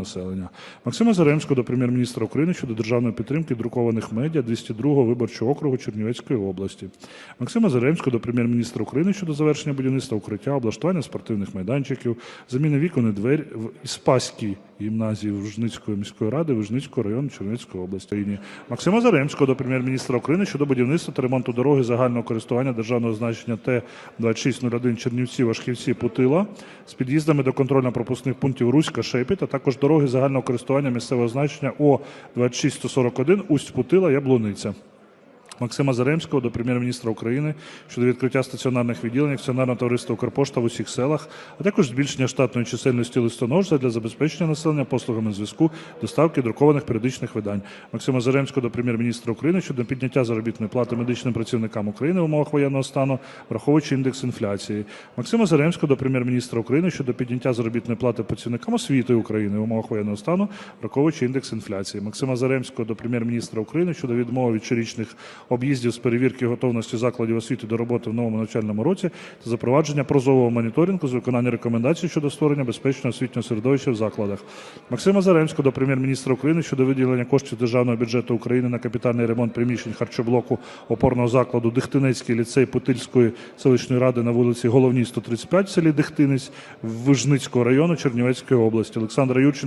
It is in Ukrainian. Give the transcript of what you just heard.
населення. Максима Заремського до прем'єр-міністра України щодо державної підтримки друкованих медіа 202 виборчого округу Чернівецької області. Максима Заремського до прем'єр-міністра України щодо завершення будівництва укриття, облаштування спортивних майданчиків, заміни вікон і двері в Іспаській гімназії Вужницької міської ради Вужницького району Чернівецької області. Максима Заремського до прем'єр-міністра України щодо будівництва та ремонту дороги загального користування державного значення Т-2601 Чернівці, Вашківці, Путила з під'їздами до контрольно-пропускних пунктів Руська, Шепіт, а також дороги загального користування місцевого значення О-26141 Усть-Путила, Яблуниця. Максима Заремського до прем'єр-міністра України щодо відкриття стаціонарних відділень акціонерного товариства Укрпошта в усіх селах, а також збільшення штатної чисельності листоношця для забезпечення населення послугами зв'язку, доставки друкованих періодичних видань. Максима Заремського до прем'єр-міністра України щодо підняття заробітної плати медичним працівникам України в умовах воєнного стану, враховуючи індекс інфляції. Максима Заремського до прем'єр-міністра України щодо підняття заробітної плати працівникам освіти України в умовах воєнного стану, враховуючи індекс інфляції. Максима Заремського до прем'єр-міністра України щодо відмови від щорічних об'їздів з перевірки готовності закладів освіти до роботи в новому навчальному році та запровадження прозового моніторингу з виконання рекомендацій щодо створення безпечного освітнього середовища в закладах. Максима Заремського до прем'єр-міністра України щодо виділення коштів державного бюджету України на капітальний ремонт приміщень харчоблоку опорного закладу Дихтинецький ліцей Путильської селищної ради на вулиці Головній 135 в селі Дихтинець Вижницького району Чернівецької області. Олександра Юрченка